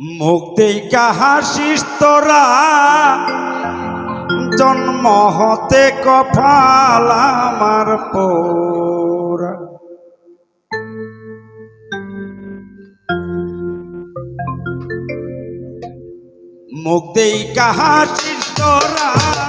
মুক্তি কাহাসিস তোরা। জন্ম হতে কফাল আমার পোরা মুক্তি কাহাসিস তোরা।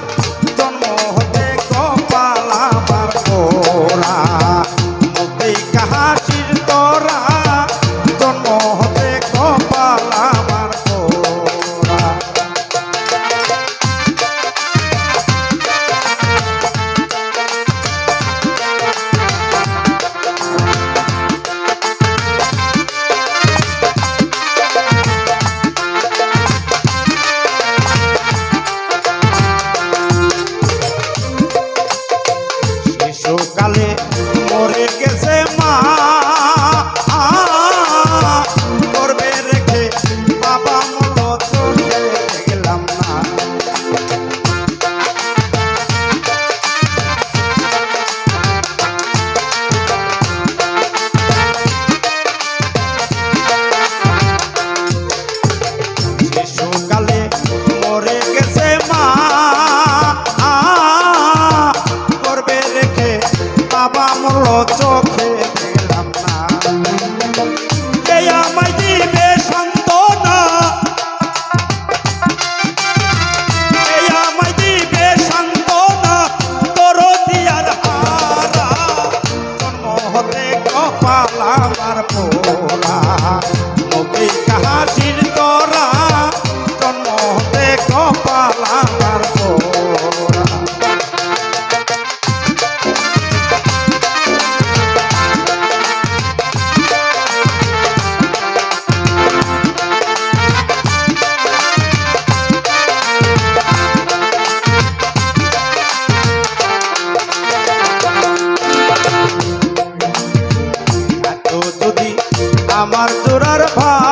আমার জোরার ভাই।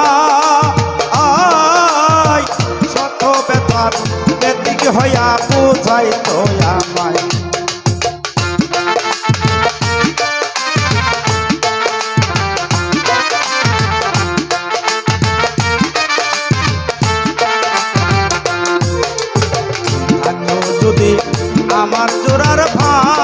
শত ব্যাপার বেদিক হইয়া বুঝাই তোয়া আমায়। আমার জোরার ভাই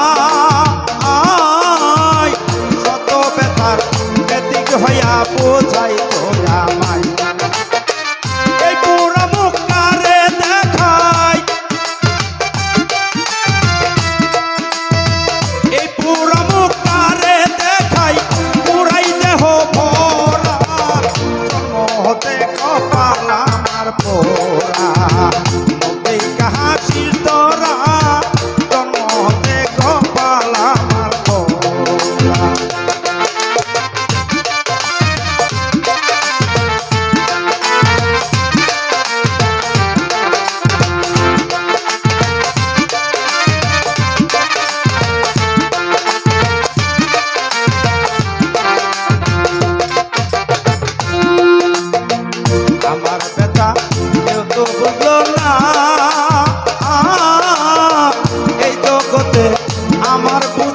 I'm amar por